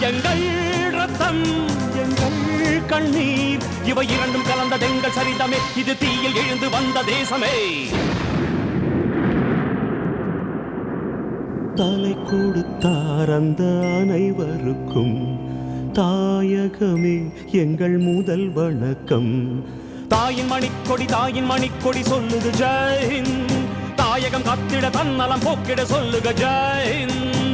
எங்கள் ரத்தம் எங்கள் கண்ணீர். இவை இரண்டும் கலந்ததெங்கள் சரிதமே. இது தீயில் எழுந்து வந்த தேசமே. தலை கொடுத்தார் அந்த அனைவருக்கும். தாயகமே எங்கள் முதல் வணக்கம். தாயின் மணிக்கொடி தாயின் மணிக்கொடி சொல்லுது ஜெயின். தாயகம் கத்திட தன்னலம் போக்கிட சொல்லுக ஜெயின்.